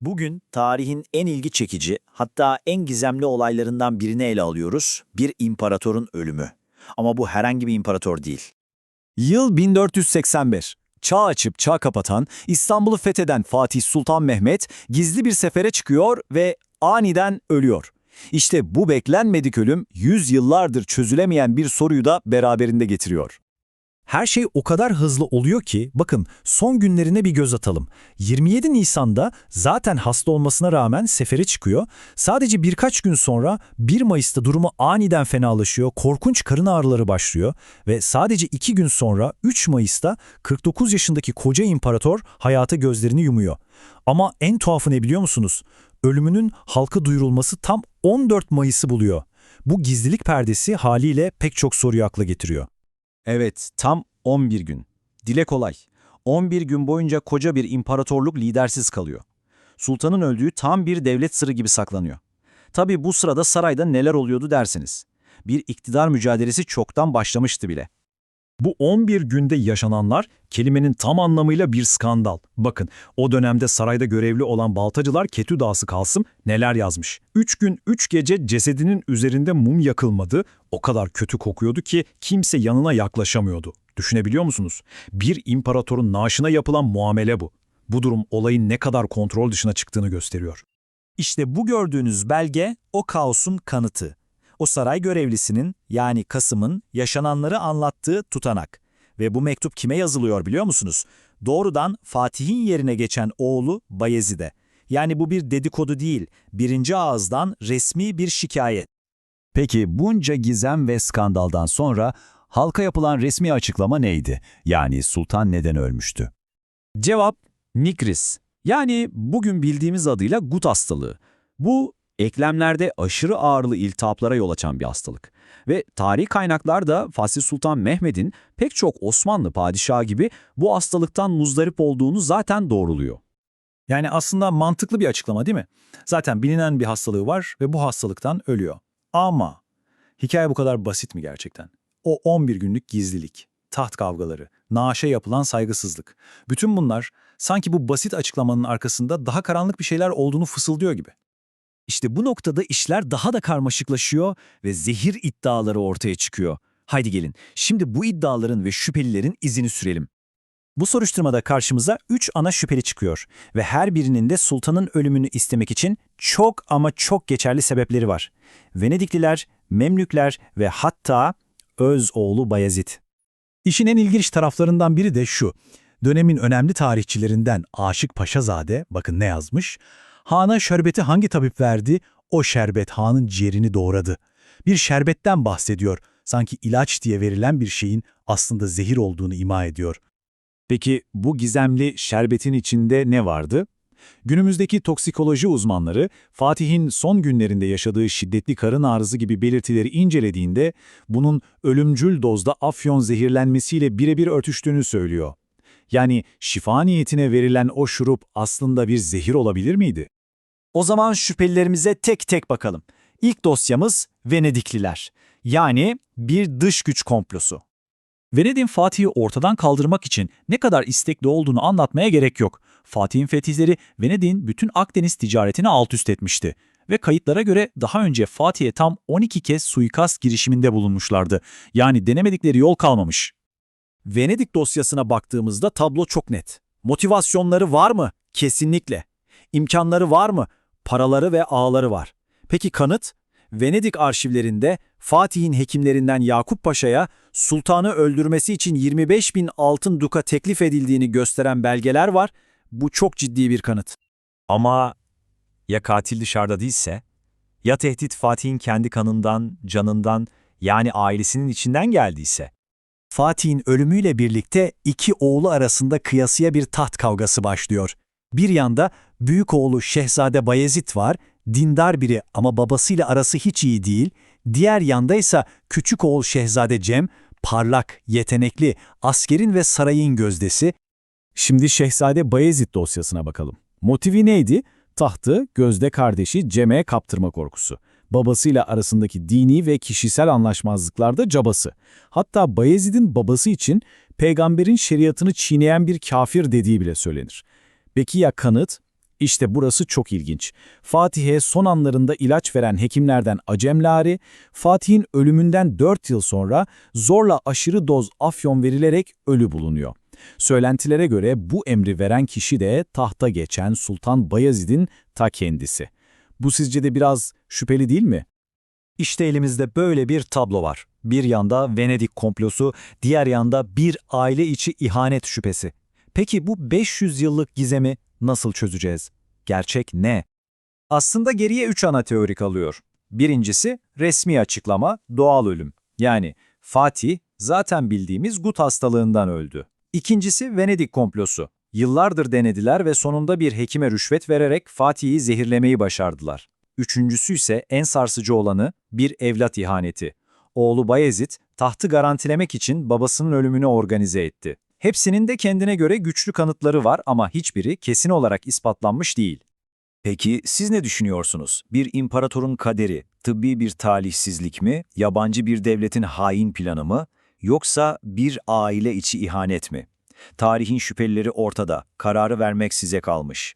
Bugün tarihin en ilgi çekici, hatta en gizemli olaylarından birini ele alıyoruz. Bir imparatorun ölümü. Ama bu herhangi bir imparator değil. Yıl 1481. Çağ açıp çağ kapatan, İstanbul'u fetheden Fatih Sultan Mehmet gizli bir sefere çıkıyor ve aniden ölüyor. İşte bu beklenmedik ölüm 100 yıllardır çözülemeyen bir soruyu da beraberinde getiriyor. Her şey o kadar hızlı oluyor ki bakın son günlerine bir göz atalım. 27 Nisan'da zaten hasta olmasına rağmen sefere çıkıyor. Sadece birkaç gün sonra 1 Mayıs'ta durumu aniden fenalaşıyor, korkunç karın ağrıları başlıyor ve sadece 2 gün sonra 3 Mayıs'ta 49 yaşındaki koca imparator hayata gözlerini yumuyor. Ama en tuhafı ne biliyor musunuz? Ölümünün halka duyurulması tam 14 Mayıs'ı buluyor. Bu gizlilik perdesi haliyle pek çok soruyu akla getiriyor. Evet, tam 11 gün. Dile kolay. 11 gün boyunca koca bir imparatorluk lidersiz kalıyor. Sultanın öldüğü tam bir devlet sırrı gibi saklanıyor. Tabii bu sırada sarayda neler oluyordu dersiniz. Bir iktidar mücadelesi çoktan başlamıştı bile. Bu 11 günde yaşananlar kelimenin tam anlamıyla bir skandal. Bakın o dönemde sarayda görevli olan baltacılar Ketü Dağısı Kalsım neler yazmış. 3 gün 3 gece cesedinin üzerinde mum yakılmadı. O kadar kötü kokuyordu ki kimse yanına yaklaşamıyordu. Düşünebiliyor musunuz? Bir imparatorun naaşına yapılan muamele bu. Bu durum olayın ne kadar kontrol dışına çıktığını gösteriyor. İşte bu gördüğünüz belge o kaosun kanıtı. O saray görevlisinin yani Kasım'ın yaşananları anlattığı tutanak. Ve bu mektup kime yazılıyor biliyor musunuz? Doğrudan Fatih'in yerine geçen oğlu Bayezid'e. Yani bu bir dedikodu değil, birinci ağızdan resmi bir şikayet. Peki bunca gizem ve skandaldan sonra halka yapılan resmi açıklama neydi? Yani sultan neden ölmüştü? Cevap Nigris. Yani bugün bildiğimiz adıyla gut hastalığı. Bu eklemlerde aşırı ağırlı iltihaplara yol açan bir hastalık. Ve tarih kaynaklarda Fatih Sultan Mehmet'in pek çok Osmanlı padişahı gibi bu hastalıktan muzdarip olduğunu zaten doğruluyor. Yani aslında mantıklı bir açıklama değil mi? Zaten bilinen bir hastalığı var ve bu hastalıktan ölüyor. Ama hikaye bu kadar basit mi gerçekten? O 11 günlük gizlilik, taht kavgaları, naaşa yapılan saygısızlık. Bütün bunlar sanki bu basit açıklamanın arkasında daha karanlık bir şeyler olduğunu fısıldıyor gibi. İşte bu noktada işler daha da karmaşıklaşıyor ve zehir iddiaları ortaya çıkıyor. Haydi gelin, şimdi bu iddiaların ve şüphelilerin izini sürelim. Bu soruşturmada karşımıza üç ana şüpheli çıkıyor ve her birinin de sultanın ölümünü istemek için çok ama çok geçerli sebepleri var. Venedikliler, Memlükler ve hatta öz oğlu Bayezid. İşin en ilginç taraflarından biri de şu. Dönemin önemli tarihçilerinden Aşık Paşazade, bakın ne yazmış? Han'a şerbeti hangi tabip verdi? O şerbet Han'ın ciğerini doğradı. Bir şerbetten bahsediyor. Sanki ilaç diye verilen bir şeyin aslında zehir olduğunu ima ediyor. Peki bu gizemli şerbetin içinde ne vardı? Günümüzdeki toksikoloji uzmanları Fatih'in son günlerinde yaşadığı şiddetli karın ağrısı gibi belirtileri incelediğinde bunun ölümcül dozda afyon zehirlenmesiyle birebir örtüştüğünü söylüyor. Yani şifa niyetine verilen o şurup aslında bir zehir olabilir miydi? O zaman şüphelilerimize tek tek bakalım. İlk dosyamız Venedikliler. Yani bir dış güç komplosu. Venedik'in Fatih'i ortadan kaldırmak için ne kadar istekli olduğunu anlatmaya gerek yok. Fatih'in fetihleri Venedik'in bütün Akdeniz ticaretini alt üst etmişti. Ve kayıtlara göre daha önce Fatih'e tam 12 kez suikast girişiminde bulunmuşlardı. Yani denemedikleri yol kalmamış. Venedik dosyasına baktığımızda tablo çok net. Motivasyonları var mı? Kesinlikle. İmkanları var mı? Paraları ve ağları var. Peki kanıt? Venedik arşivlerinde Fatih'in hekimlerinden Yakup Paşa'ya sultanı öldürmesi için 25 bin altın duka teklif edildiğini gösteren belgeler var. Bu çok ciddi bir kanıt. Ama ya katil dışarıda değilse? Ya tehdit Fatih'in kendi kanından, canından yani ailesinin içinden geldiyse? Fatih'in ölümüyle birlikte iki oğlu arasında kıyasıya bir taht kavgası başlıyor. Bir yanda büyük oğlu Şehzade Bayezid var, dindar biri ama babasıyla arası hiç iyi değil. Diğer yanda ise küçük oğul Şehzade Cem, parlak, yetenekli, askerin ve sarayın gözdesi. Şimdi Şehzade Bayezid dosyasına bakalım. Motivi neydi? Tahtı gözde kardeşi Cem'e kaptırma korkusu. Babasıyla arasındaki dini ve kişisel anlaşmazlıklarda cabası. Hatta Bayezid'in babası için peygamberin şeriatını çiğneyen bir kafir dediği bile söylenir. Peki ya kanıt? İşte burası çok ilginç. Fatih'e son anlarında ilaç veren hekimlerden Acemlari, Fatih'in ölümünden 4 yıl sonra zorla aşırı doz afyon verilerek ölü bulunuyor. Söylentilere göre bu emri veren kişi de tahta geçen Sultan Bayezid'in ta kendisi. Bu sizce de biraz şüpheli değil mi? İşte elimizde böyle bir tablo var. Bir yanda Venedik komplosu, diğer yanda bir aile içi ihanet şüphesi. Peki bu 500 yıllık gizemi nasıl çözeceğiz? Gerçek ne? Aslında geriye üç ana teori kalıyor. Birincisi resmi açıklama, doğal ölüm. Yani Fatih zaten bildiğimiz gut hastalığından öldü. İkincisi Venedik komplosu. Yıllardır denediler ve sonunda bir hekime rüşvet vererek Fatih'i zehirlemeyi başardılar. Üçüncüsü ise en sarsıcı olanı bir evlat ihaneti. Oğlu Bayezid tahtı garantilemek için babasının ölümünü organize etti. Hepsinin de kendine göre güçlü kanıtları var ama hiçbiri kesin olarak ispatlanmış değil. Peki siz ne düşünüyorsunuz? Bir imparatorun kaderi, tıbbi bir talihsizlik mi, yabancı bir devletin hain planı mı, yoksa bir aile içi ihanet mi? Tarihin şüphelileri ortada, kararı vermek size kalmış.